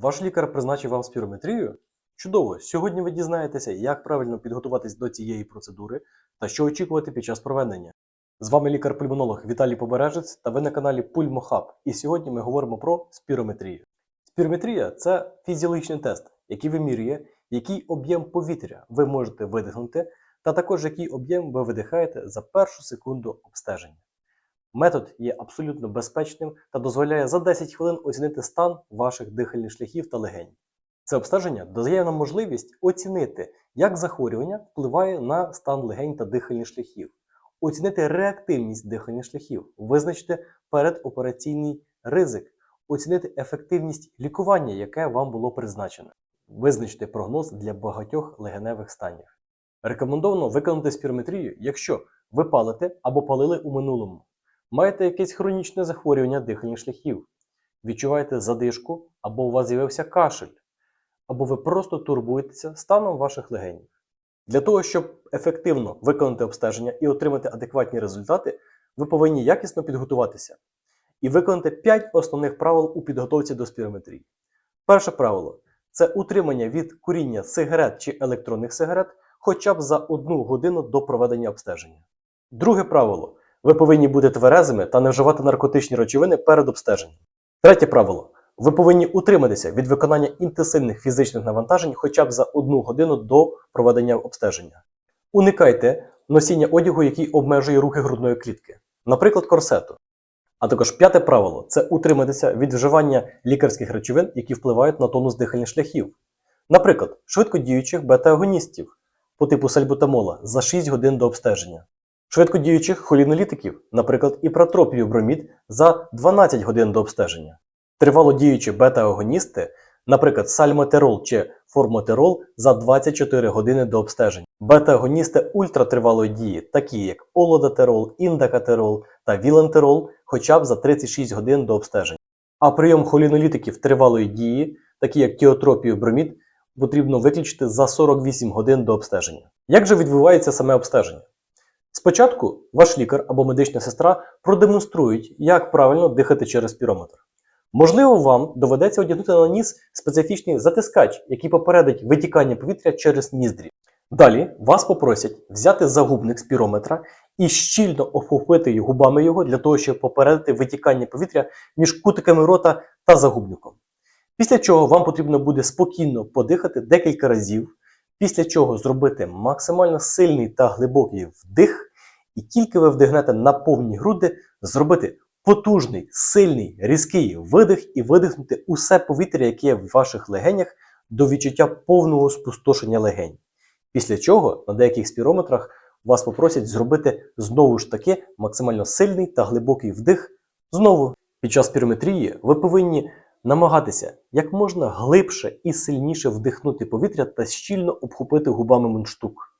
Ваш лікар призначив вам спірометрію? Чудово! Сьогодні ви дізнаєтеся, як правильно підготуватись до цієї процедури та що очікувати під час проведення. З вами лікар-пульмонолог Віталій Побережець та ви на каналі Пульмохаб. І сьогодні ми говоримо про спірометрію. Спірометрія це фізіологічний тест, який вимірює, який об'єм повітря ви можете видихнути, та також який об'єм ви видихаєте за першу секунду обстеження. Метод є абсолютно безпечним та дозволяє за 10 хвилин оцінити стан ваших дихальних шляхів та легень. Це обстеження дає нам можливість оцінити, як захворювання впливає на стан легень та дихальних шляхів, оцінити реактивність дихальних шляхів, визначити передопераційний ризик, оцінити ефективність лікування, яке вам було призначено, визначити прогноз для багатьох легеневих станів. Рекомендовано виконати спірометрію, якщо ви палите або палили у минулому, маєте якесь хронічне захворювання дихальних шляхів, відчуваєте задишку або у вас з'явився кашель, або ви просто турбуєтеся станом ваших легенів. Для того, щоб ефективно виконати обстеження і отримати адекватні результати, ви повинні якісно підготуватися і виконати 5 основних правил у підготовці до спірометрії. Перше правило це утримання від куріння сигарет чи електронних сигарет хоча б за одну годину до проведення обстеження. Друге правило ви повинні бути тверезими та не вживати наркотичні речовини перед обстеженням. Третє правило ви повинні утриматися від виконання інтенсивних фізичних навантажень хоча б за одну годину до проведення обстеження. Уникайте носіння одягу, який обмежує рухи грудної клітки, наприклад, корсету. А також п'яте правило це утриматися від вживання лікарських речовин, які впливають на тонус дихальних шляхів. Наприклад, швидкодіючих бета-агоністів по типу сальбутамола за 6 годин до обстеження, швидкодіючих холінолітиків, наприклад, іпратропію бромід за 12 годин до обстеження, тривалодіючі бета-агоністи, наприклад, сальмотерол чи формотерол за 24 години до обстеження, бета-агоністи ультратривалої дії, такі як олодатерол, індакатерол та вілентерол, хоча б за 36 годин до обстеження. А прийом холінолітиків тривалої дії, такі як тіотропію бромід, потрібно виключити за 48 годин до обстеження. Як же відбувається саме обстеження? Спочатку ваш лікар або медична сестра продемонструють, як правильно дихати через спірометр. Можливо, вам доведеться одягнути на ніс специфічний затискач, який попередить витікання повітря через ніздрі. Далі вас попросять взяти загубник спірометра і щільно охопити губами його для того, щоб попередити витікання повітря між кутиками рота та загубником. Після чого вам потрібно буде спокійно подихати декілька разів, після чого зробити максимально сильний та глибокий вдих, і тільки ви вдихнете на повні груди, зробити потужний, сильний, різкий видих і видихнути усе повітря, яке є в ваших легенях, до відчуття повного спустошення легень. Після чого на деяких спірометрах вас попросять зробити знову ж таки максимально сильний та глибокий вдих. Знову, під час спірометрії ви повинні намагатися як можна глибше і сильніше вдихнути повітря та щільно обхопити губами мундштук.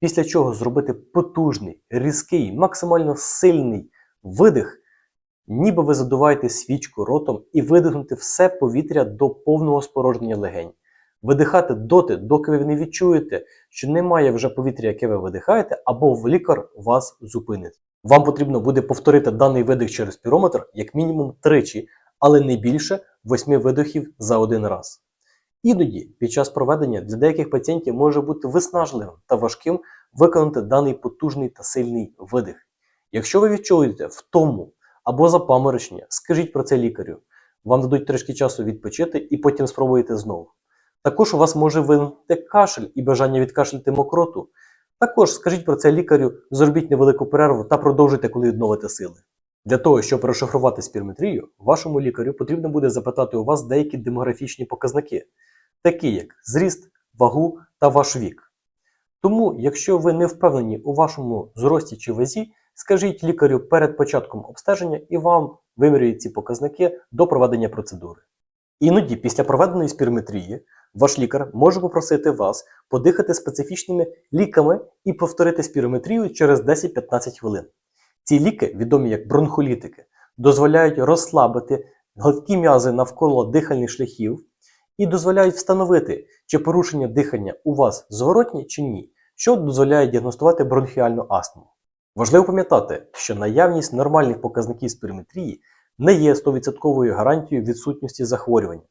Після чого зробити потужний, різкий, максимально сильний видих, ніби ви задуваєте свічку ротом і видихнути все повітря до повного спорожнення легень. Видихати доти, доки ви не відчуєте, що немає вже повітря, яке ви видихаєте, або в лікар вас зупинить. Вам потрібно буде повторити даний видих через пірометр як мінімум тричі, але не більше 8 видохів за один раз. Іноді під час проведення для деяких пацієнтів може бути виснажливим та важким виконати даний потужний та сильний видих. Якщо ви відчуєте втому або запаморочення, скажіть про це лікарю. Вам дадуть трішки часу відпочити і потім спробуєте знову. Також у вас може виникнути кашель і бажання відкашляти мокроту. Також скажіть про це лікарю, зробіть невелику перерву та продовжуйте, коли відновите сили. Для того, щоб розшифрувати спірометрію, вашому лікарю потрібно буде запитати у вас деякі демографічні показники, такі як зріст, вагу та ваш вік. Тому, якщо ви не впевнені у вашому зрості чи вазі, скажіть лікарю перед початком обстеження і вам вимірюють ці показники до проведення процедури. Іноді, після проведеної спірометрії, ваш лікар може попросити вас подихати специфічними ліками і повторити спірометрію через 10-15 хвилин. Ці ліки, відомі як бронхолітики, дозволяють розслабити гладкі м'язи навколо дихальних шляхів і дозволяють встановити, чи порушення дихання у вас зворотні чи ні, що дозволяє діагностувати бронхіальну астму. Важливо пам'ятати, що наявність нормальних показників спірометрії не є 100% гарантією відсутності захворювання,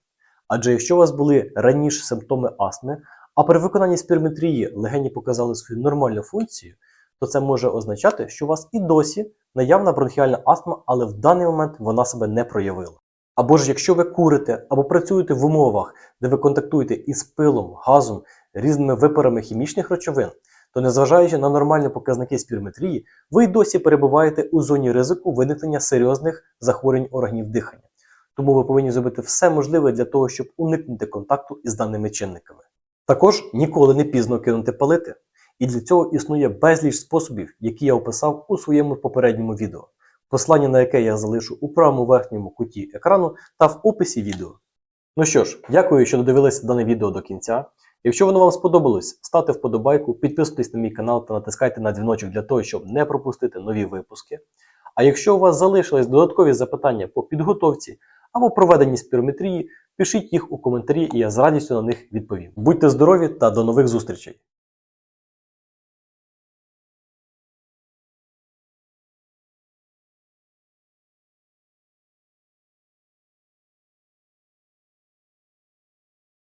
Адже якщо у вас були раніше симптоми астми, а при виконанні спірометрії легені показали свою нормальну функцію, то це може означати, що у вас і досі наявна бронхіальна астма, але в даний момент вона себе не проявила. Або ж якщо ви курите або працюєте в умовах, де ви контактуєте із пилом, газом, різними випарами хімічних речовин, то незважаючи на нормальні показники спірометрії, ви й досі перебуваєте у зоні ризику виникнення серйозних захворювань органів дихання. Тому ви повинні зробити все можливе для того, щоб уникнути контакту із даними чинниками. Також ніколи не пізно кинути палити. І для цього існує безліч способів, які я описав у своєму попередньому відео, послання на яке я залишу у правому верхньому куті екрану та в описі відео. Ну що ж, дякую, що додивилися дане відео до кінця. Якщо воно вам сподобалось, ставте вподобайку, підписуйтесь на мій канал та натискайте на дзвіночок для того, щоб не пропустити нові випуски. А якщо у вас залишились додаткові запитання по підготовці або проведенні спірометрії, пишіть їх у коментарі, і я з радістю на них відповім. Будьте здорові та до нових зустрічей!